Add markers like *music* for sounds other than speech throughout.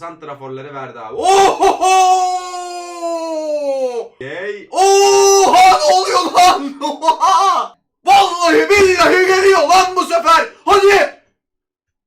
Santraforları verdi abi. Ohoho! Yey. Oha oluyor lan? *laughs* Oha! Vallahi billahi geliyor lan bu sefer. Hadi.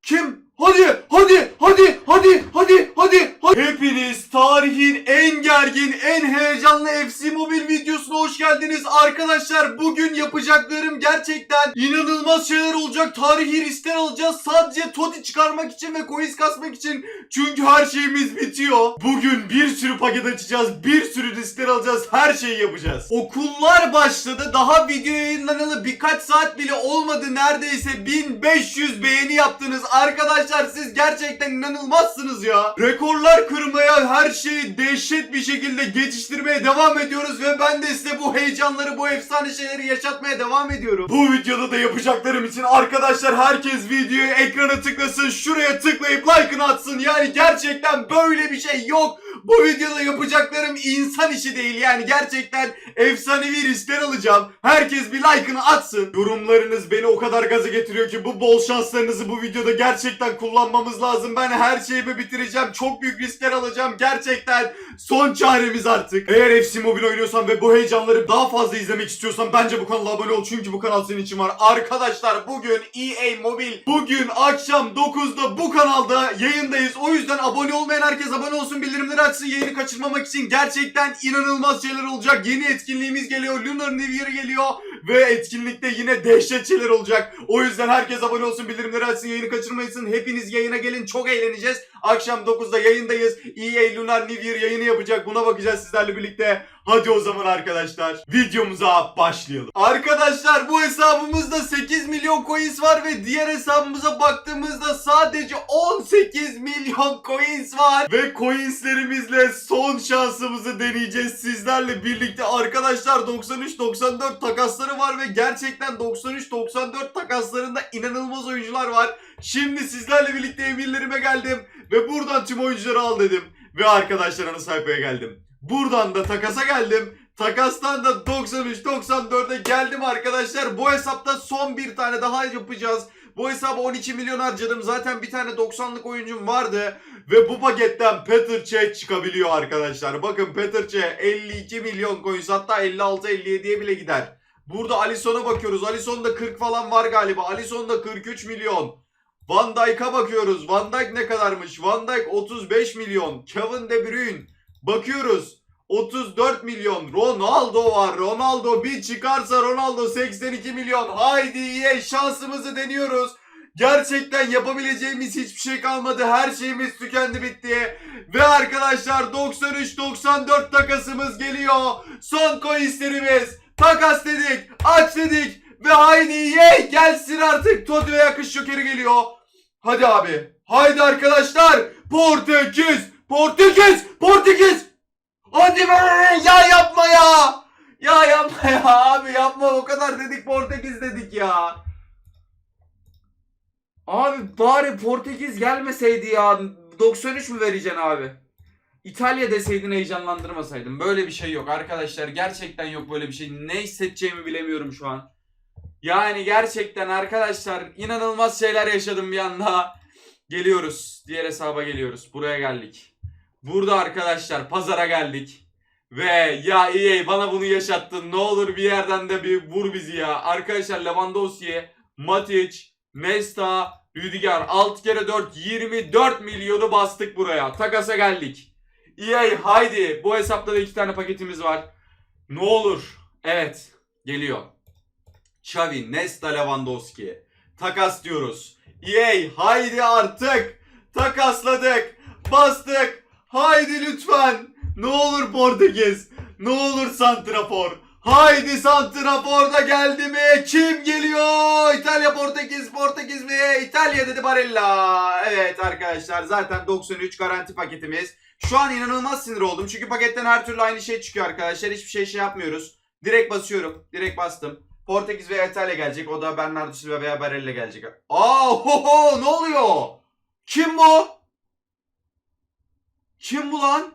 Kim? Hadi, hadi, hadi, hadi, hadi, hadi, hadi. Hepiniz tarihin en gergin, en heyecanlı FC Mobil videosuna hoş geldiniz. Arkadaşlar bugün yapacaklarım gerçekten inanılmaz şeyler olacak. Tarihi riskler alacağız. Sadece Toti çıkarmak için ve coins kasmak için. Çünkü her şeyimiz bitiyor. Bugün bir sürü paket açacağız. Bir sürü riskler alacağız. Her şeyi yapacağız. Okullar başladı. Daha video yayınlanalı birkaç saat bile olmadı. Neredeyse 1500 beğeni yaptınız. Arkadaşlar siz gerçekten inanılmazsınız ya. Rekorlar kırmaya her şeyi dehşet bir şekilde geçiştirmeye devam ediyoruz. Ve ben de size bu heyecanları, bu efsane şeyleri yaşatmaya devam ediyorum. Bu videoda da yapacaklarım için arkadaşlar herkes videoyu ekrana tıklasın. Şuraya tıklayıp like'ını atsın. Yani gerçekten böyle bir şey yok. Bu videoda yapacaklarım insan işi değil yani gerçekten efsanevi riskler alacağım. Herkes bir like'ını atsın. Yorumlarınız beni o kadar gaza getiriyor ki bu bol şanslarınızı bu videoda gerçekten kullanmamız lazım. Ben her şeyimi bitireceğim. Çok büyük riskler alacağım. Gerçekten son çaremiz artık. Eğer FC Mobile oynuyorsan ve bu heyecanları daha fazla izlemek istiyorsan bence bu kanala abone ol. Çünkü bu kanal senin için var. Arkadaşlar bugün EA Mobil bugün akşam 9'da bu kanalda yayındayız. O yüzden abone olmayan herkes abone olsun. Bildirimleri açsın. Yayını kaçırmamak için gerçekten inanılmaz şeyler olacak. Yeni etkinliğimiz geliyor. Lunar New Year geliyor. Ve etkinlikte yine dehşet şeyler olacak. O yüzden herkes abone olsun. Bildirimleri açsın. Yayını kaçırmayın. Hepiniz yayına gelin. Çok eğleneceğiz. Akşam 9'da yayındayız. EA Lunar New Year yayını yapacak. Buna bakacağız sizlerle birlikte. Hadi o zaman arkadaşlar videomuza başlayalım. Arkadaşlar bu hesabımızda 8 milyon coins var ve diğer hesabımıza baktığımızda sadece 18 milyon coins var. Ve coinslerimizle son şansımızı deneyeceğiz sizlerle birlikte. Arkadaşlar 93-94 takasları var ve gerçekten 93-94 takaslarında inanılmaz oyuncular var. Şimdi sizlerle birlikte emirlerime geldim ve buradan tüm oyuncuları al dedim. Ve arkadaşlar ana sayfaya geldim. Buradan da takasa geldim. Takastan da 93-94'e geldim arkadaşlar. Bu hesapta son bir tane daha yapacağız. Bu hesaba 12 milyon harcadım. Zaten bir tane 90'lık oyuncum vardı. Ve bu paketten Peter Cech çıkabiliyor arkadaşlar. Bakın Peter Cech 52 milyon coins hatta 56-57'ye bile gider. Burada Alisson'a bakıyoruz. Alisson'da 40 falan var galiba. Alisson'da 43 milyon. Van Dijk'a bakıyoruz. Van Dijk ne kadarmış? Van Dijk 35 milyon. Kevin De Bruyne. Bakıyoruz. 34 milyon. Ronaldo var. Ronaldo bir çıkarsa Ronaldo 82 milyon. Haydi ye şansımızı deniyoruz. Gerçekten yapabileceğimiz hiçbir şey kalmadı. Her şeyimiz tükendi bitti. Ve arkadaşlar 93-94 takasımız geliyor. Son coinslerimiz. Takas dedik. Aç dedik. Ve haydi ye gelsin artık. Totti ve yakış jokeri geliyor. Hadi abi. Haydi arkadaşlar. Portekiz. Portekiz. Portekiz. Hadi be ya yapma ya. Ya yapma ya abi yapma o kadar dedik Portekiz dedik ya. Abi bari Portekiz gelmeseydi ya. 93 mü vereceksin abi? İtalya deseydin heyecanlandırmasaydım. Böyle bir şey yok arkadaşlar. Gerçekten yok böyle bir şey. Ne hissedeceğimi bilemiyorum şu an. Yani gerçekten arkadaşlar inanılmaz şeyler yaşadım bir anda. Geliyoruz. Diğer hesaba geliyoruz. Buraya geldik. Burada arkadaşlar pazara geldik. Ve ya EA bana bunu yaşattın. Ne olur bir yerden de bir vur bizi ya. Arkadaşlar Lewandowski, Matic, Nesta, Rüdiger 6 kere 4 24 milyonu bastık buraya. Takasa geldik. EA haydi. Bu hesapta da iki tane paketimiz var. Ne olur. Evet. Geliyor. Xavi, Nesta, Lewandowski. Takas diyoruz. EA haydi artık. Takasladık. Bastık. Haydi lütfen. Ne olur Portekiz. Ne olur Santrafor. Haydi Santrafor da geldi mi? Kim geliyor? İtalya Portekiz Portekiz mi? İtalya dedi Barella. Evet arkadaşlar zaten 93 garanti paketimiz. Şu an inanılmaz sinir oldum. Çünkü paketten her türlü aynı şey çıkıyor arkadaşlar. Hiçbir şey şey yapmıyoruz. Direkt basıyorum. Direkt bastım. Portekiz veya İtalya gelecek. O da Bernardo Silva veya Barella gelecek. Aa ho ho ne oluyor? Kim bu? Kim bu lan?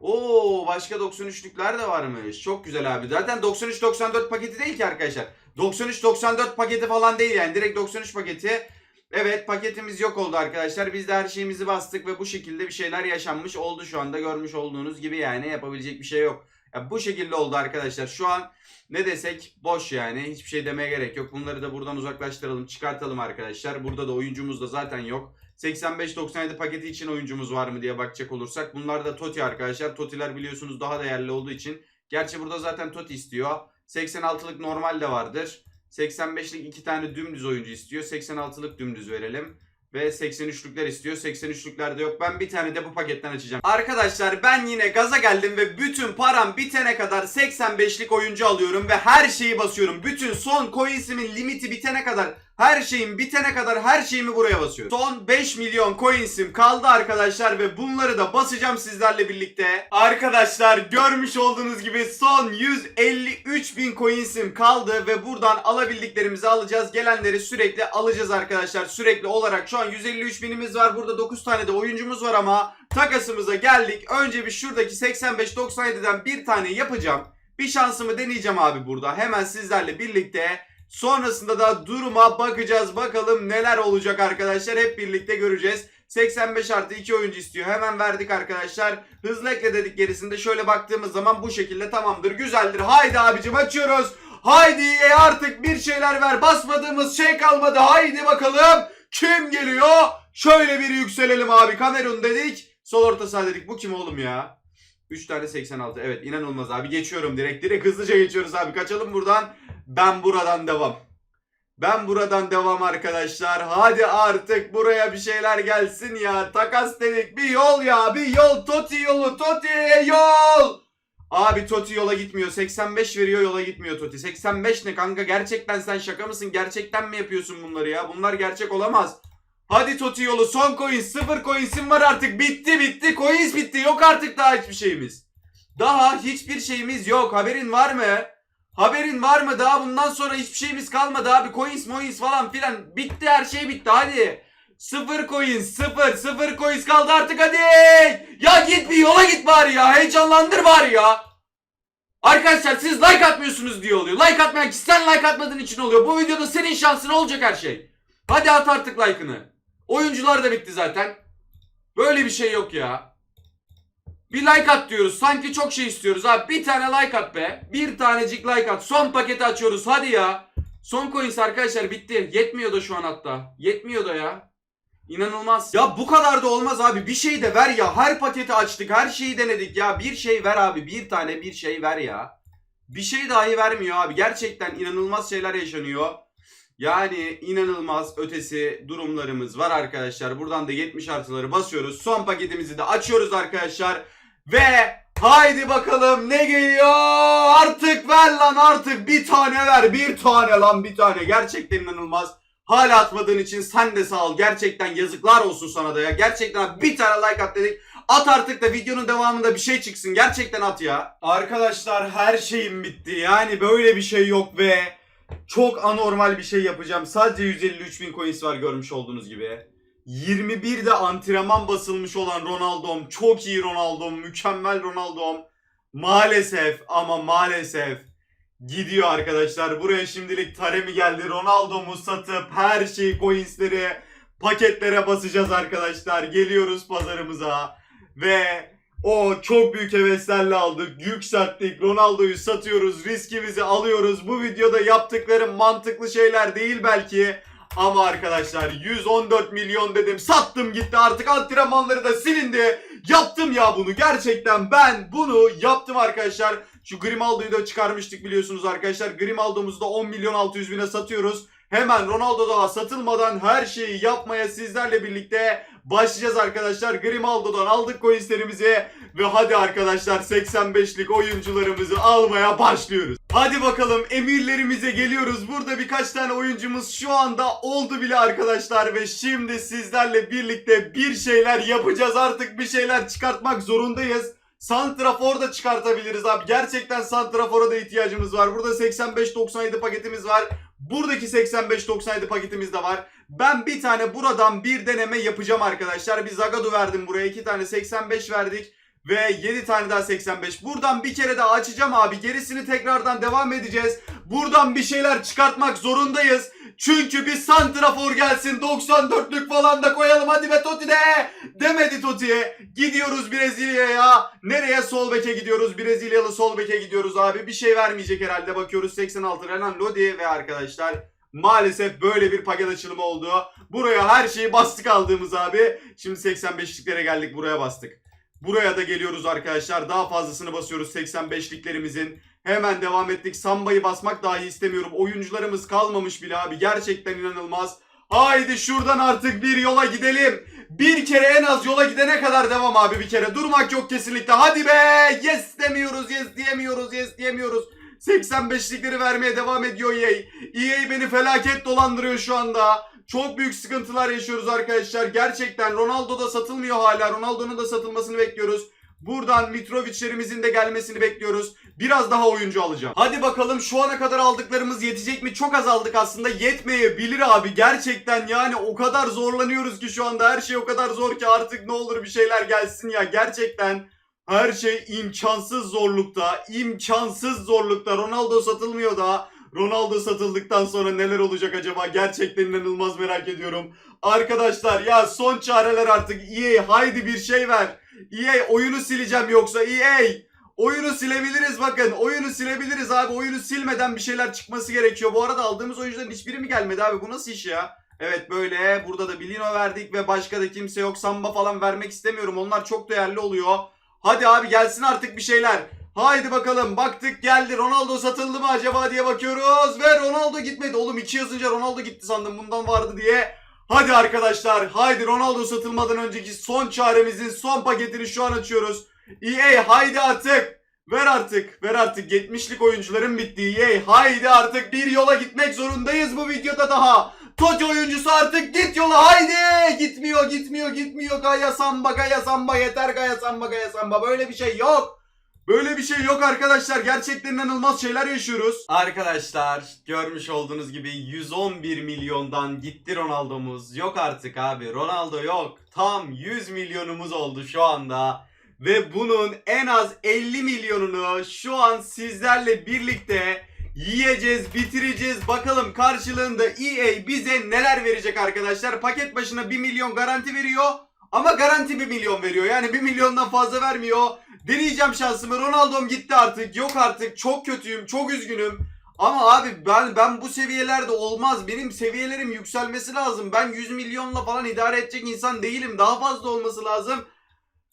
Oo başka 93'lükler de varmış. Çok güzel abi. Zaten 93-94 paketi değil ki arkadaşlar. 93-94 paketi falan değil yani. Direkt 93 paketi. Evet paketimiz yok oldu arkadaşlar. Biz de her şeyimizi bastık ve bu şekilde bir şeyler yaşanmış oldu şu anda. Görmüş olduğunuz gibi yani yapabilecek bir şey yok. Ya bu şekilde oldu arkadaşlar. Şu an ne desek boş yani. Hiçbir şey demeye gerek yok. Bunları da buradan uzaklaştıralım, çıkartalım arkadaşlar. Burada da oyuncumuz da zaten yok. 85-97 paketi için oyuncumuz var mı diye bakacak olursak. Bunlar da Toti arkadaşlar. Totiler biliyorsunuz daha değerli olduğu için. Gerçi burada zaten Toti istiyor. 86'lık normal de vardır. 85'lik iki tane dümdüz oyuncu istiyor. 86'lık dümdüz verelim. Ve 83'lükler istiyor. 83'lüklerde yok. Ben bir tane de bu paketten açacağım. Arkadaşlar ben yine gaza geldim ve bütün param bitene kadar 85'lik oyuncu alıyorum ve her şeyi basıyorum. Bütün son coins'imin limiti bitene kadar her şeyim bitene kadar her şeyimi buraya basıyorum. Son 5 milyon coins'im kaldı arkadaşlar ve bunları da basacağım sizlerle birlikte. Arkadaşlar görmüş olduğunuz gibi son 153 bin coins'im kaldı ve buradan alabildiklerimizi alacağız. Gelenleri sürekli alacağız arkadaşlar. Sürekli olarak şu an 153 binimiz var. Burada 9 tane de oyuncumuz var ama takasımıza geldik. Önce bir şuradaki 85-97'den bir tane yapacağım. Bir şansımı deneyeceğim abi burada. Hemen sizlerle birlikte Sonrasında da duruma bakacağız. Bakalım neler olacak arkadaşlar. Hep birlikte göreceğiz. 85 artı 2 oyuncu istiyor. Hemen verdik arkadaşlar. Hızlı ekle dedik gerisinde. Şöyle baktığımız zaman bu şekilde tamamdır. Güzeldir. Haydi abicim açıyoruz. Haydi e artık bir şeyler ver. Basmadığımız şey kalmadı. Haydi bakalım. Kim geliyor? Şöyle bir yükselelim abi. Kamerun dedik. Sol orta saha dedik. Bu kim oğlum ya? 3 tane 86. Evet inanılmaz abi. Geçiyorum direkt. Direkt hızlıca geçiyoruz abi. Kaçalım buradan. Ben buradan devam. Ben buradan devam arkadaşlar. Hadi artık buraya bir şeyler gelsin ya. Takas dedik. Bir yol ya. Bir yol. Toti yolu. Toti yol. Abi Toti yola gitmiyor. 85 veriyor yola gitmiyor Toti. 85 ne kanka? Gerçekten sen şaka mısın? Gerçekten mi yapıyorsun bunları ya? Bunlar gerçek olamaz. Hadi Toti yolu. Son coin. Sıfır coins'im var artık. Bitti bitti. Coins bitti. Yok artık daha hiçbir şeyimiz. Daha hiçbir şeyimiz yok. Haberin var mı? Haberin var mı? Daha bundan sonra hiçbir şeyimiz kalmadı abi. Coins moins falan filan. Bitti her şey bitti hadi. Sıfır coins sıfır sıfır coins kaldı artık hadi. Ya git bir yola git bari ya. Heyecanlandır bari ya. Arkadaşlar siz like atmıyorsunuz diye oluyor. Like atmayan ki sen like atmadığın için oluyor. Bu videoda senin şansın olacak her şey. Hadi at artık like'ını. Oyuncular da bitti zaten. Böyle bir şey yok ya. Bir like at diyoruz. Sanki çok şey istiyoruz abi. Bir tane like at be. Bir tanecik like at. Son paketi açıyoruz. Hadi ya. Son coins arkadaşlar bitti. Yetmiyor da şu an hatta. Yetmiyor da ya. İnanılmaz. Ya bu kadar da olmaz abi. Bir şey de ver ya. Her paketi açtık. Her şeyi denedik ya. Bir şey ver abi. Bir tane bir şey ver ya. Bir şey dahi vermiyor abi. Gerçekten inanılmaz şeyler yaşanıyor. Yani inanılmaz ötesi durumlarımız var arkadaşlar. Buradan da 70 artıları basıyoruz. Son paketimizi de açıyoruz arkadaşlar. Ve haydi bakalım ne geliyor? Artık ver lan artık bir tane ver. Bir tane lan bir tane. Gerçekten inanılmaz. Hala atmadığın için sen de sağ ol. Gerçekten yazıklar olsun sana da ya. Gerçekten bir tane like at dedik. At artık da videonun devamında bir şey çıksın. Gerçekten at ya. Arkadaşlar her şeyim bitti. Yani böyle bir şey yok ve çok anormal bir şey yapacağım. Sadece 153 bin coins var görmüş olduğunuz gibi. 21'de antrenman basılmış olan Ronaldo'm. Çok iyi Ronaldo'm. Mükemmel Ronaldo'm. Maalesef ama maalesef gidiyor arkadaşlar. Buraya şimdilik Taremi geldi. Ronaldo'mu satıp her şeyi coinsleri paketlere basacağız arkadaşlar. Geliyoruz pazarımıza. Ve o çok büyük heveslerle aldık. Yükselttik. Ronaldo'yu satıyoruz. Riskimizi alıyoruz. Bu videoda yaptıklarım mantıklı şeyler değil belki. Ama arkadaşlar 114 milyon dedim. Sattım gitti artık antrenmanları da silindi. Yaptım ya bunu. Gerçekten ben bunu yaptım arkadaşlar. Şu Grimaldo'yu da çıkarmıştık biliyorsunuz arkadaşlar. Grimaldo'muzu da 10 milyon 600 bine satıyoruz. Hemen Ronaldo daha satılmadan her şeyi yapmaya sizlerle birlikte başlayacağız arkadaşlar. Grimaldo'dan aldık coinslerimizi ve hadi arkadaşlar 85'lik oyuncularımızı almaya başlıyoruz. Hadi bakalım emirlerimize geliyoruz. Burada birkaç tane oyuncumuz şu anda oldu bile arkadaşlar ve şimdi sizlerle birlikte bir şeyler yapacağız. Artık bir şeyler çıkartmak zorundayız. Santrafor da çıkartabiliriz abi. Gerçekten Santrafor'a da ihtiyacımız var. Burada 85-97 paketimiz var. Buradaki 85-97 paketimiz de var. Ben bir tane buradan bir deneme yapacağım arkadaşlar. Bir Zagadou verdim buraya. iki tane 85 verdik. Ve 7 tane daha 85. Buradan bir kere daha açacağım abi. Gerisini tekrardan devam edeceğiz. Buradan bir şeyler çıkartmak zorundayız. Çünkü bir santrafor gelsin 94'lük falan da koyalım hadi be Totti de. Demedi Totti'ye. Gidiyoruz Brezilya'ya. Nereye? Sol beke gidiyoruz. Brezilyalı sol beke gidiyoruz abi. Bir şey vermeyecek herhalde. Bakıyoruz 86 Renan Lodi ve arkadaşlar maalesef böyle bir paket açılımı oldu. Buraya her şeyi bastık aldığımız abi. Şimdi 85'liklere geldik buraya bastık. Buraya da geliyoruz arkadaşlar. Daha fazlasını basıyoruz 85'liklerimizin. Hemen devam ettik. Samba'yı basmak dahi istemiyorum. Oyuncularımız kalmamış bile abi. Gerçekten inanılmaz. Haydi şuradan artık bir yola gidelim. Bir kere en az yola gidene kadar devam abi bir kere. Durmak yok kesinlikle. Hadi be. Yes demiyoruz. Yes diyemiyoruz. Yes diyemiyoruz. 85'likleri vermeye devam ediyor EA. EA beni felaket dolandırıyor şu anda. Çok büyük sıkıntılar yaşıyoruz arkadaşlar. Gerçekten Ronaldo da satılmıyor hala. Ronaldo'nun da satılmasını bekliyoruz. Buradan Mitrovic'lerimizin de gelmesini bekliyoruz. Biraz daha oyuncu alacağım. Hadi bakalım şu ana kadar aldıklarımız yetecek mi? Çok az aldık aslında. Yetmeyebilir abi. Gerçekten yani o kadar zorlanıyoruz ki şu anda. Her şey o kadar zor ki artık ne olur bir şeyler gelsin ya. Gerçekten her şey imkansız zorlukta. imkansız zorlukta. Ronaldo satılmıyor daha. Ronaldo satıldıktan sonra neler olacak acaba? Gerçekten inanılmaz merak ediyorum. Arkadaşlar ya son çareler artık. EA haydi bir şey ver. EA oyunu sileceğim yoksa EA. Oyunu silebiliriz bakın. Oyunu silebiliriz abi. Oyunu silmeden bir şeyler çıkması gerekiyor. Bu arada aldığımız oyuncuların hiçbiri mi gelmedi abi? Bu nasıl iş ya? Evet böyle. Burada da Bilino verdik ve başka da kimse yok. Samba falan vermek istemiyorum. Onlar çok değerli oluyor. Hadi abi gelsin artık bir şeyler. Haydi bakalım. Baktık geldi. Ronaldo satıldı mı acaba diye bakıyoruz. Ve Ronaldo gitmedi. Oğlum iki yazınca Ronaldo gitti sandım. Bundan vardı diye. Hadi arkadaşlar. Haydi Ronaldo satılmadan önceki son çaremizin son paketini şu an açıyoruz. EA haydi artık. Ver artık. Ver artık. 70'lik oyuncuların bittiği EA. Haydi artık bir yola gitmek zorundayız bu videoda daha. Totti oyuncusu artık git yola haydi. Gitmiyor gitmiyor gitmiyor. Gaya samba gaya samba yeter gaya samba gaya samba. Böyle bir şey yok. Böyle bir şey yok arkadaşlar. Gerçekten inanılmaz şeyler yaşıyoruz. Arkadaşlar görmüş olduğunuz gibi 111 milyondan gitti Ronaldo'muz. Yok artık abi. Ronaldo yok. Tam 100 milyonumuz oldu şu anda. Ve bunun en az 50 milyonunu şu an sizlerle birlikte yiyeceğiz, bitireceğiz. Bakalım karşılığında EA bize neler verecek arkadaşlar. Paket başına 1 milyon garanti veriyor. Ama garanti 1 milyon veriyor. Yani 1 milyondan fazla vermiyor. Deneyeceğim şansımı. Ronaldo'm gitti artık. Yok artık. Çok kötüyüm. Çok üzgünüm. Ama abi ben ben bu seviyelerde olmaz. Benim seviyelerim yükselmesi lazım. Ben 100 milyonla falan idare edecek insan değilim. Daha fazla olması lazım.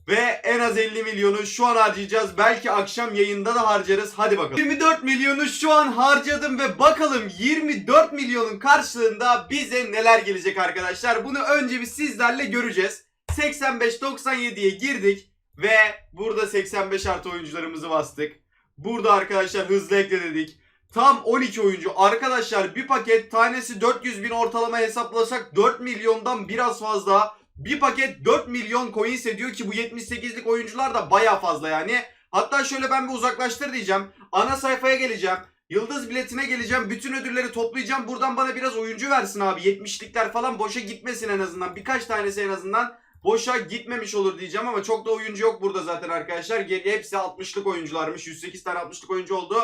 Ve en az 50 milyonu şu an harcayacağız. Belki akşam yayında da harcarız. Hadi bakalım. 24 milyonu şu an harcadım ve bakalım 24 milyonun karşılığında bize neler gelecek arkadaşlar. Bunu önce bir sizlerle göreceğiz. 85-97'ye girdik ve burada 85 artı oyuncularımızı bastık. Burada arkadaşlar hızlı ekle dedik. Tam 12 oyuncu. Arkadaşlar bir paket tanesi 400 bin ortalama hesaplasak 4 milyondan biraz fazla. Bir paket 4 milyon coins ediyor ki bu 78'lik oyuncular da baya fazla yani. Hatta şöyle ben bir uzaklaştır diyeceğim. Ana sayfaya geleceğim. Yıldız biletine geleceğim. Bütün ödülleri toplayacağım. Buradan bana biraz oyuncu versin abi. 70'likler falan boşa gitmesin en azından. Birkaç tanesi en azından boşa gitmemiş olur diyeceğim ama çok da oyuncu yok burada zaten arkadaşlar. Geriye hepsi 60'lık oyuncularmış. 108 tane 60'lık oyuncu oldu.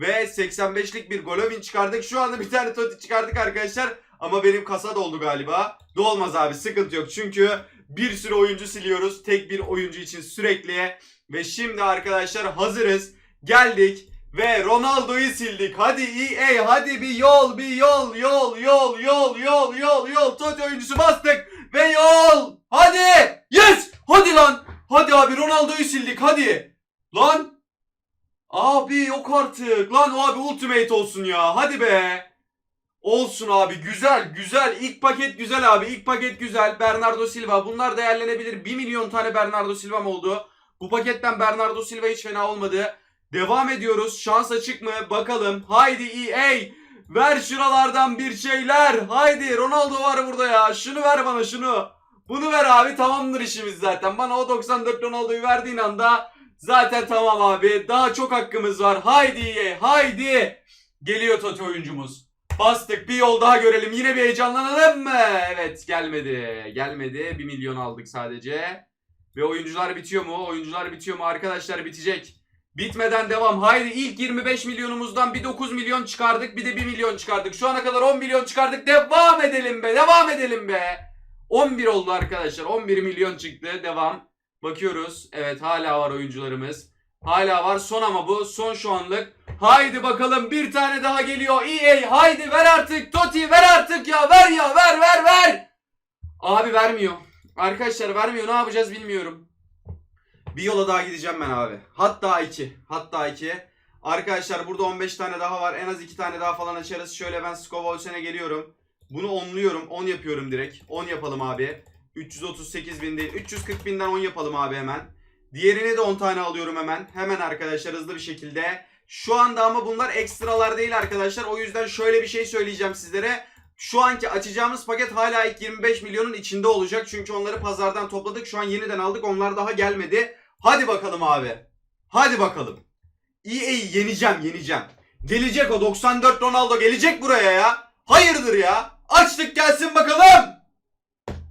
Ve 85'lik bir Golovin çıkardık. Şu anda bir tane Totti çıkardık arkadaşlar. Ama benim kasa doldu galiba. Dolmaz abi sıkıntı yok. Çünkü bir sürü oyuncu siliyoruz. Tek bir oyuncu için sürekli. Ve şimdi arkadaşlar hazırız. Geldik. Ve Ronaldo'yu sildik. Hadi EA hadi bir yol bir yol yol yol yol yol yol yol. Totti oyuncusu bastık. Ve yol. Hadi. Yes. Hadi lan. Hadi abi Ronaldo'yu sildik hadi. Lan. Abi yok artık. Lan o abi ultimate olsun ya. Hadi be. Olsun abi güzel güzel ilk paket güzel abi ilk paket güzel Bernardo Silva bunlar değerlenebilir 1 milyon tane Bernardo Silva'm oldu bu paketten Bernardo Silva hiç fena olmadı devam ediyoruz şans açık mı bakalım haydi EA ver şuralardan bir şeyler haydi Ronaldo var burada ya şunu ver bana şunu bunu ver abi tamamdır işimiz zaten bana o 94 Ronaldo'yu verdiğin anda zaten tamam abi daha çok hakkımız var haydi EA haydi geliyor Totti oyuncumuz Bastık bir yol daha görelim. Yine bir heyecanlanalım mı? Evet gelmedi. Gelmedi. 1 milyon aldık sadece. Ve oyuncular bitiyor mu? Oyuncular bitiyor mu? Arkadaşlar bitecek. Bitmeden devam. Haydi ilk 25 milyonumuzdan bir 9 milyon çıkardık bir de 1 milyon çıkardık. Şu ana kadar 10 milyon çıkardık. Devam edelim be. Devam edelim be. 11 oldu arkadaşlar. 11 milyon çıktı. Devam. Bakıyoruz. Evet hala var oyuncularımız. Hala var. Son ama bu. Son şu anlık. Haydi bakalım bir tane daha geliyor. EA haydi ver artık. Toti ver artık ya. Ver ya ver ver ver. Abi vermiyor. Arkadaşlar vermiyor. Ne yapacağız bilmiyorum. Bir yola daha gideceğim ben abi. Hatta iki. Hatta iki. Arkadaşlar burada 15 tane daha var. En az 2 tane daha falan açarız. Şöyle ben Scovolsen'e geliyorum. Bunu onluyorum. 10 yapıyorum direkt. 10 yapalım abi. 338 bin değil. 340 binden 10 yapalım abi hemen. Diğerini de 10 tane alıyorum hemen. Hemen arkadaşlar hızlı bir şekilde. Şu anda ama bunlar ekstralar değil arkadaşlar. O yüzden şöyle bir şey söyleyeceğim sizlere. Şu anki açacağımız paket hala ilk 25 milyonun içinde olacak. Çünkü onları pazardan topladık. Şu an yeniden aldık. Onlar daha gelmedi. Hadi bakalım abi. Hadi bakalım. EA'yi yeneceğim yeneceğim. Gelecek o 94 Ronaldo gelecek buraya ya. Hayırdır ya. Açtık gelsin bakalım.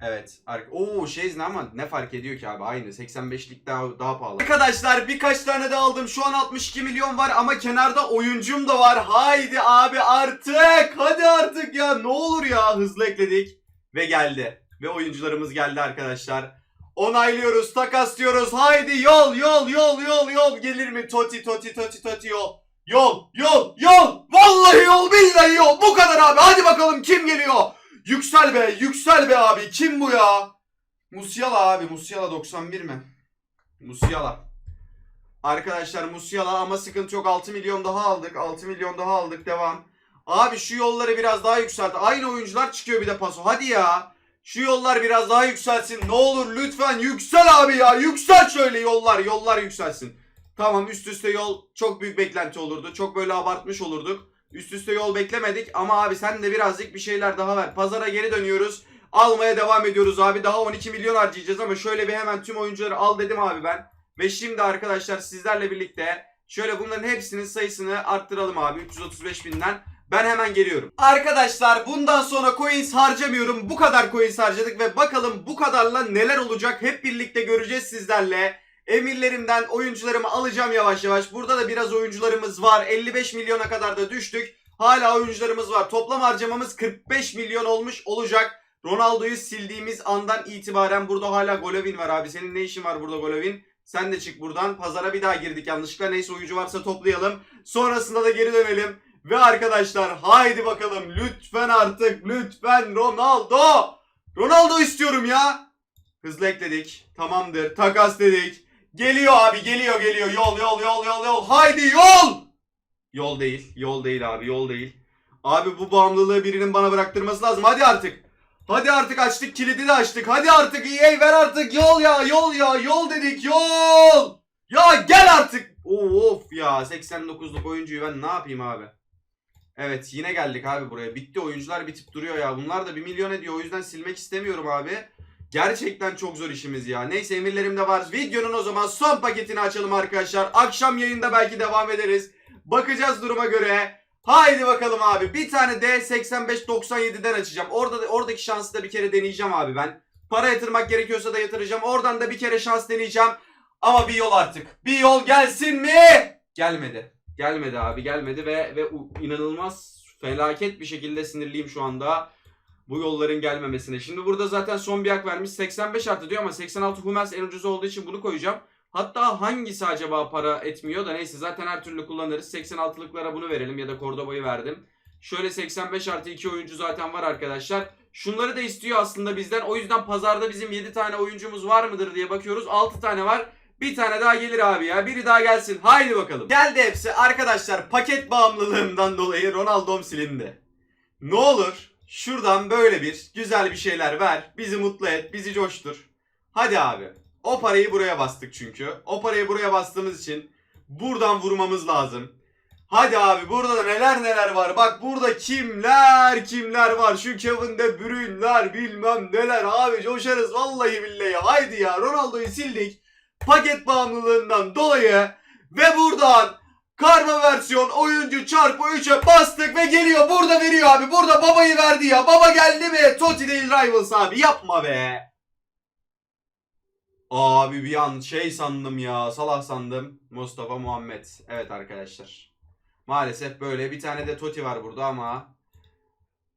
Evet. Oo şey ne ama ne fark ediyor ki abi aynı 85'lik daha daha pahalı. Arkadaşlar birkaç tane de aldım. Şu an 62 milyon var ama kenarda oyuncum da var. Haydi abi artık. Hadi artık ya. Ne olur ya. Hızlı ekledik ve geldi. Ve oyuncularımız geldi arkadaşlar. Onaylıyoruz, takaslıyoruz. Haydi yol, yol, yol, yol, yol. Gelir mi? Toti, toti, toti, toti yol. Yol, yol, yol. Vallahi yol, billahi yol. Bu kadar abi. Hadi bakalım kim geliyor? Yüksel be, yüksel be abi. Kim bu ya? Musiala abi. Musiala 91 mi? Musiala. Arkadaşlar Musiala ama sıkıntı yok. 6 milyon daha aldık. 6 milyon daha aldık. Devam. Abi şu yolları biraz daha yükselt. Aynı oyuncular çıkıyor bir de paso. Hadi ya. Şu yollar biraz daha yükselsin. Ne olur lütfen yüksel abi ya. Yüksel şöyle yollar. Yollar yükselsin. Tamam üst üste yol çok büyük beklenti olurdu. Çok böyle abartmış olurduk. Üst üste yol beklemedik ama abi sen de birazcık bir şeyler daha ver. Pazara geri dönüyoruz. Almaya devam ediyoruz abi. Daha 12 milyon harcayacağız ama şöyle bir hemen tüm oyuncuları al dedim abi ben. Ve şimdi arkadaşlar sizlerle birlikte şöyle bunların hepsinin sayısını arttıralım abi 335 binden. Ben hemen geliyorum. Arkadaşlar bundan sonra coins harcamıyorum. Bu kadar coins harcadık ve bakalım bu kadarla neler olacak hep birlikte göreceğiz sizlerle. Emirlerimden oyuncularımı alacağım yavaş yavaş. Burada da biraz oyuncularımız var. 55 milyona kadar da düştük. Hala oyuncularımız var. Toplam harcamamız 45 milyon olmuş olacak. Ronaldo'yu sildiğimiz andan itibaren burada hala Golovin var abi. Senin ne işin var burada Golovin? Sen de çık buradan. Pazara bir daha girdik yanlışlıkla. Neyse oyuncu varsa toplayalım. Sonrasında da geri dönelim. Ve arkadaşlar haydi bakalım lütfen artık lütfen Ronaldo. Ronaldo istiyorum ya. Hızlı ekledik. Tamamdır. Takas dedik. Geliyor abi geliyor geliyor. Yol yol yol yol yol. Haydi yol. Yol değil. Yol değil abi yol değil. Abi bu bağımlılığı birinin bana bıraktırması lazım. Hadi artık. Hadi artık açtık kilidi de açtık. Hadi artık EA ver artık yol ya yol ya yol dedik yol. Ya gel artık. Of ya 89'luk oyuncuyu ben ne yapayım abi? Evet yine geldik abi buraya. Bitti oyuncular bitip duruyor ya. Bunlar da 1 milyon ediyor. O yüzden silmek istemiyorum abi. Gerçekten çok zor işimiz ya. Neyse emirlerim de var. Videonun o zaman son paketini açalım arkadaşlar. Akşam yayında belki devam ederiz. Bakacağız duruma göre. Haydi bakalım abi. Bir tane de 85-97'den açacağım. Orada da, oradaki şansı da bir kere deneyeceğim abi ben. Para yatırmak gerekiyorsa da yatıracağım. Oradan da bir kere şans deneyeceğim. Ama bir yol artık. Bir yol gelsin mi? Gelmedi. Gelmedi abi gelmedi ve ve inanılmaz felaket bir şekilde sinirliyim şu anda bu yolların gelmemesine. Şimdi burada zaten son bir hak vermiş 85 artı diyor ama 86 Hummels en ucuz olduğu için bunu koyacağım. Hatta hangisi acaba para etmiyor da neyse zaten her türlü kullanırız. 86'lıklara bunu verelim ya da Cordoba'yı verdim. Şöyle 85 artı 2 oyuncu zaten var arkadaşlar. Şunları da istiyor aslında bizden. O yüzden pazarda bizim 7 tane oyuncumuz var mıdır diye bakıyoruz. 6 tane var. Bir tane daha gelir abi ya. Biri daha gelsin. Haydi bakalım. Geldi hepsi. Arkadaşlar paket bağımlılığımdan dolayı Ronaldo'm silindi. Ne olur şuradan böyle bir güzel bir şeyler ver. Bizi mutlu et. Bizi coştur. Hadi abi. O parayı buraya bastık çünkü. O parayı buraya bastığımız için buradan vurmamız lazım. Hadi abi burada da neler neler var. Bak burada kimler kimler var. Şu Kevin De Bruyne'ler bilmem neler. Abi coşarız vallahi billahi. Haydi ya Ronaldo'yu sildik paket bağımlılığından dolayı ve buradan karma versiyon oyuncu çarpı 3'e bastık ve geliyor burada veriyor abi burada babayı verdi ya baba geldi mi Totti değil Rivals abi yapma be Abi bir an şey sandım ya. Salah sandım. Mustafa Muhammed. Evet arkadaşlar. Maalesef böyle. Bir tane de Toti var burada ama.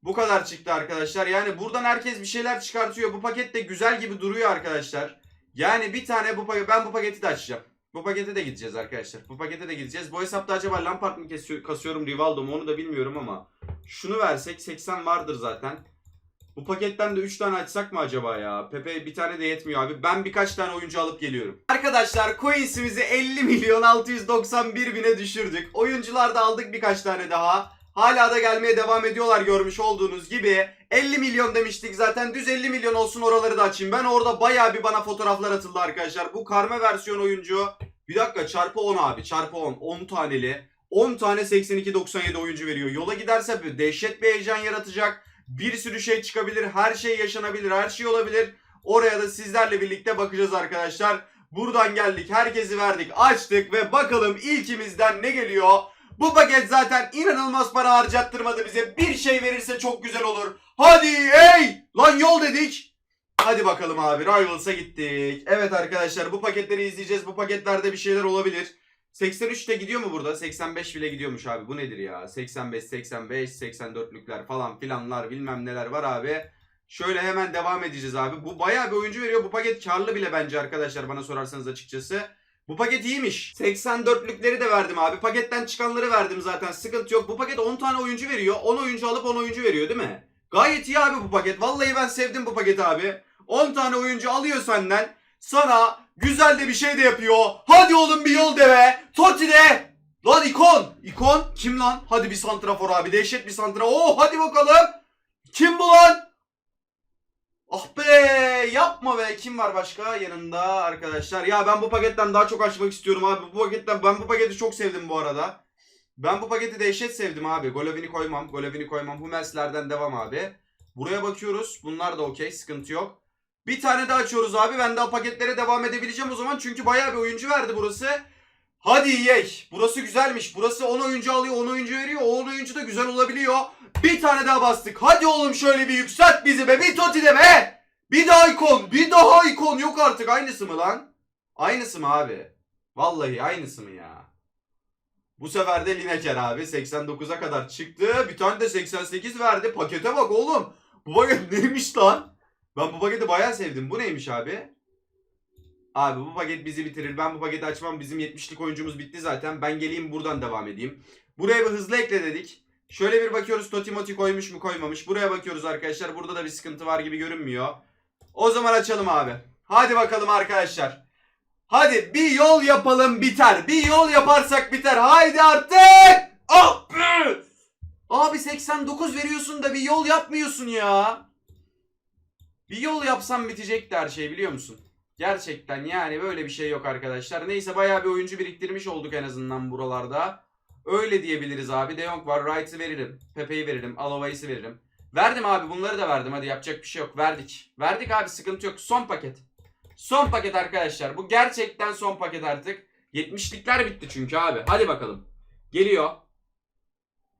Bu kadar çıktı arkadaşlar. Yani buradan herkes bir şeyler çıkartıyor. Bu paket de güzel gibi duruyor arkadaşlar. Yani bir tane bu. Ben bu paketi de açacağım. Bu pakete de gideceğiz arkadaşlar. Bu pakete de gideceğiz. Bu hesapta acaba Lampard mı kesiyor, kasıyorum Rivaldo mu onu da bilmiyorum ama. Şunu versek 80 vardır zaten. Bu paketten de 3 tane açsak mı acaba ya? Pepe bir tane de yetmiyor abi. Ben birkaç tane oyuncu alıp geliyorum. Arkadaşlar coinsimizi 50 milyon 691 bine düşürdük. Oyuncular da aldık birkaç tane daha. Hala da gelmeye devam ediyorlar görmüş olduğunuz gibi. 50 milyon demiştik zaten. Düz 50 milyon olsun oraları da açayım. Ben orada bayağı bir bana fotoğraflar atıldı arkadaşlar. Bu karma versiyon oyuncu. Bir dakika çarpı 10 abi. Çarpı 10. 10 taneli. 10 tane 82-97 oyuncu veriyor. Yola giderse bir dehşet bir heyecan yaratacak. Bir sürü şey çıkabilir. Her şey yaşanabilir. Her şey olabilir. Oraya da sizlerle birlikte bakacağız arkadaşlar. Buradan geldik. Herkesi verdik. Açtık ve bakalım ilkimizden ne geliyor? Bu paket zaten inanılmaz para harcattırmadı bize. Bir şey verirse çok güzel olur. Hadi ey! Lan yol dedik. Hadi bakalım abi. Rivals'a gittik. Evet arkadaşlar bu paketleri izleyeceğiz. Bu paketlerde bir şeyler olabilir. 83 de gidiyor mu burada? 85 bile gidiyormuş abi. Bu nedir ya? 85, 85, 84'lükler falan filanlar bilmem neler var abi. Şöyle hemen devam edeceğiz abi. Bu bayağı bir oyuncu veriyor. Bu paket karlı bile bence arkadaşlar bana sorarsanız açıkçası. Bu paket iyiymiş. 84'lükleri de verdim abi. Paketten çıkanları verdim zaten. Sıkıntı yok. Bu paket 10 tane oyuncu veriyor. 10 oyuncu alıp 10 oyuncu veriyor değil mi? Gayet iyi abi bu paket. Vallahi ben sevdim bu paketi abi. 10 tane oyuncu alıyor senden. Sana güzel de bir şey de yapıyor. Hadi oğlum bir yol deve. Totti de. Lan ikon. İkon kim lan? Hadi bir santrafor abi. Dehşet bir santrafor. Oo hadi bakalım. Kim bu lan? Ah be yapma be. Kim var başka? Yanında arkadaşlar. Ya ben bu paketten daha çok açmak istiyorum abi. Bu paketten ben bu paketi çok sevdim bu arada. Ben bu paketi dehşet sevdim abi. Golovini koymam Golovini koymam. Hummels'lerden devam abi. Buraya bakıyoruz. Bunlar da okey sıkıntı yok. Bir tane daha açıyoruz abi. Ben daha paketlere devam edebileceğim o zaman. Çünkü bayağı bir oyuncu verdi burası hadi yey burası güzelmiş burası 10 oyuncu alıyor 10 oyuncu veriyor 10 oyuncu da güzel olabiliyor bir tane daha bastık. Hadi oğlum şöyle bir yükselt bizi be. Bir Totti de be. Bir daha ikon. Bir daha ikon. Yok artık. Aynısı mı lan? Aynısı mı abi? Vallahi aynısı mı ya? Bu sefer de Lineker abi 89'a kadar çıktı. Bir tane de 88 verdi. Pakete bak oğlum. Bu paket *laughs* neymiş lan? Ben bu paketi bayağı sevdim. Bu neymiş abi? Abi bu paket bizi bitirir. Ben bu paketi açmam. Bizim 70'lik oyuncumuz bitti zaten. Ben geleyim buradan devam edeyim. Buraya bir hızlı ekle dedik. Şöyle bir bakıyoruz Toti Moti koymuş mu koymamış. Buraya bakıyoruz arkadaşlar. Burada da bir sıkıntı var gibi görünmüyor. O zaman açalım abi. Hadi bakalım arkadaşlar. Hadi bir yol yapalım biter. Bir yol yaparsak biter. Haydi artık. Be! Abi 89 veriyorsun da bir yol yapmıyorsun ya. Bir yol yapsam bitecekti her şey biliyor musun? Gerçekten yani böyle bir şey yok arkadaşlar. Neyse bayağı bir oyuncu biriktirmiş olduk en azından buralarda. Öyle diyebiliriz abi. De Jong var. Wright'ı veririm. Pepe'yi veririm. Alova'yı veririm. Verdim abi bunları da verdim. Hadi yapacak bir şey yok. Verdik. Verdik abi sıkıntı yok. Son paket. Son paket arkadaşlar. Bu gerçekten son paket artık. 70'likler bitti çünkü abi. Hadi bakalım. Geliyor.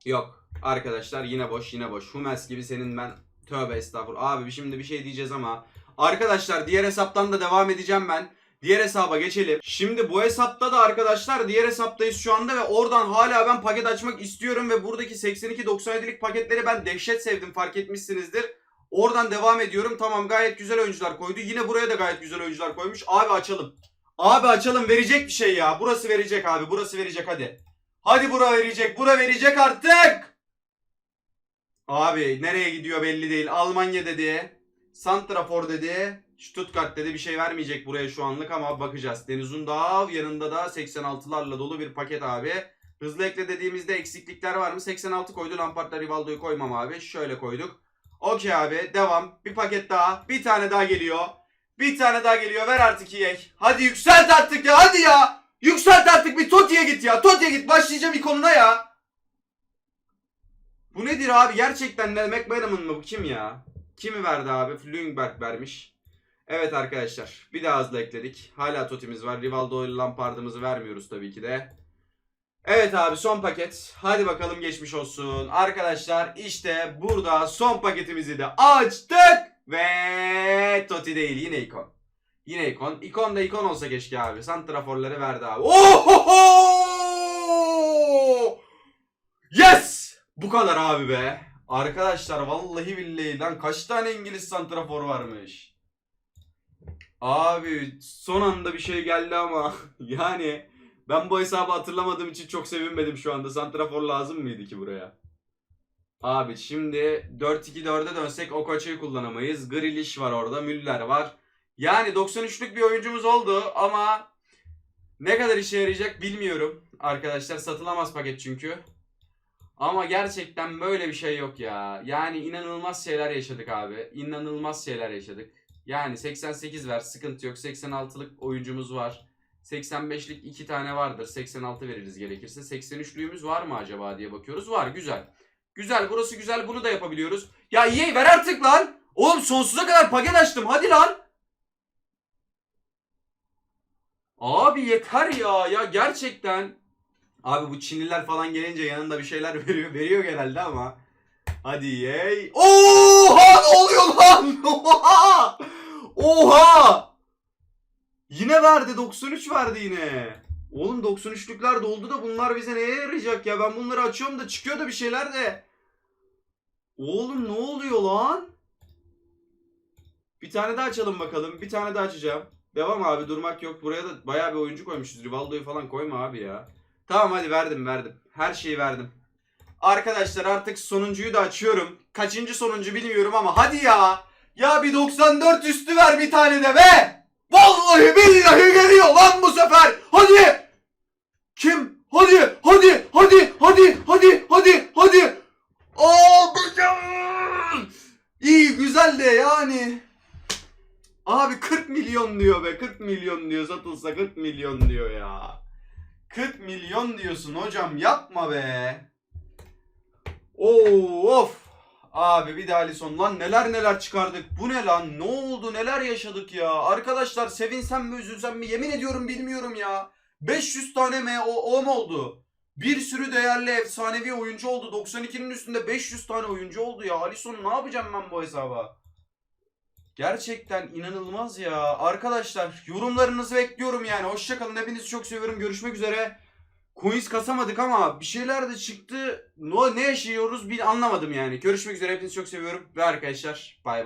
Yok. Arkadaşlar yine boş yine boş. Hummels gibi senin ben tövbe estağfurullah. Abi şimdi bir şey diyeceğiz ama. Arkadaşlar diğer hesaptan da devam edeceğim ben. Diğer hesaba geçelim. Şimdi bu hesapta da arkadaşlar diğer hesaptayız şu anda ve oradan hala ben paket açmak istiyorum ve buradaki 82-97'lik paketleri ben dehşet sevdim fark etmişsinizdir. Oradan devam ediyorum. Tamam gayet güzel oyuncular koydu. Yine buraya da gayet güzel oyuncular koymuş. Abi açalım. Abi açalım verecek bir şey ya. Burası verecek abi. Burası verecek hadi. Hadi bura verecek. Bura verecek artık. Abi nereye gidiyor belli değil. Almanya dedi. Santrafor dedi. Stuttgart dedi bir şey vermeyecek buraya şu anlık ama bakacağız. Deniz Undağ yanında da 86'larla dolu bir paket abi. Hızlı ekle dediğimizde eksiklikler var mı? 86 koydu. Lampard'la Rivaldo'yu koymam abi. Şöyle koyduk. Okey abi devam. Bir paket daha. Bir tane daha geliyor. Bir tane daha geliyor. Ver artık yiyek. Hadi yükselt artık ya. Hadi ya. Yükselt artık bir Toti'ye git ya. Toti'ye git. Başlayacağım ikonuna ya. Bu nedir abi? Gerçekten ne? McManaman mı bu? Kim ya? Kimi verdi abi? Flüngberg vermiş. Evet arkadaşlar. Bir daha hızlı ekledik. Hala Toti'miz var. Rivaldo ile Lampard'ımızı vermiyoruz tabii ki de. Evet abi son paket. Hadi bakalım geçmiş olsun. Arkadaşlar işte burada son paketimizi de açtık. Ve Toti değil yine ikon. Yine ikon. İkon da ikon olsa keşke abi. Santraforları verdi abi. Ohoho! Yes! Bu kadar abi be. Arkadaşlar vallahi billahi lan kaç tane İngiliz santrafor varmış. Abi son anda bir şey geldi ama *laughs* yani ben bu hesabı hatırlamadığım için çok sevinmedim şu anda. Santrafor lazım mıydı ki buraya? Abi şimdi 4-2-4'e dönsek Okoç'u kullanamayız. Grealish var orada, Müller var. Yani 93'lük bir oyuncumuz oldu ama ne kadar işe yarayacak bilmiyorum. Arkadaşlar satılamaz paket çünkü. Ama gerçekten böyle bir şey yok ya. Yani inanılmaz şeyler yaşadık abi. İnanılmaz şeyler yaşadık. Yani 88 ver sıkıntı yok. 86'lık oyuncumuz var. 85'lik 2 tane vardır. 86 veririz gerekirse. 83'lüğümüz var mı acaba diye bakıyoruz. Var güzel. Güzel burası güzel bunu da yapabiliyoruz. Ya iyi ver artık lan. Oğlum sonsuza kadar paket açtım hadi lan. Abi yeter ya ya gerçekten. Abi bu Çinliler falan gelince yanında bir şeyler *laughs* veriyor veriyor genelde ama. Hadi yey. Oha ne oluyor lan? *laughs* Oha! Oha! Yine verdi 93 verdi yine. Oğlum 93'lükler doldu da bunlar bize neye yarayacak ya? Ben bunları açıyorum da çıkıyor da bir şeyler de. Oğlum ne oluyor lan? Bir tane daha açalım bakalım. Bir tane daha açacağım. Devam abi durmak yok. Buraya da bayağı bir oyuncu koymuşuz. Rivaldo'yu falan koyma abi ya. Tamam hadi verdim verdim. Her şeyi verdim. Arkadaşlar artık sonuncuyu da açıyorum. Kaçıncı sonuncu bilmiyorum ama hadi ya. Ya bir 94 üstü ver bir tane de be. Vallahi billahi geliyor lan bu sefer. Hadi. Kim? Hadi hadi hadi hadi hadi hadi hadi. Bakın. İyi güzel de yani. Abi 40 milyon diyor be 40 milyon diyor satılsa 40 milyon diyor ya. 40 milyon diyorsun hocam yapma be. Oo, of. Abi bir de Alisson lan neler neler çıkardık. Bu ne lan? Ne oldu? Neler yaşadık ya? Arkadaşlar sevinsem mi üzülsem mi? Yemin ediyorum bilmiyorum ya. 500 tane mu oldu? Bir sürü değerli efsanevi oyuncu oldu. 92'nin üstünde 500 tane oyuncu oldu ya. Alisson ne yapacağım ben bu hesaba? Gerçekten inanılmaz ya. Arkadaşlar yorumlarınızı bekliyorum yani. Hoşçakalın. Hepinizi çok seviyorum. Görüşmek üzere. Coins kasamadık ama bir şeyler de çıktı. No, ne yaşıyoruz bir anlamadım yani. Görüşmek üzere. Hepinizi çok seviyorum. Ve arkadaşlar bay bay.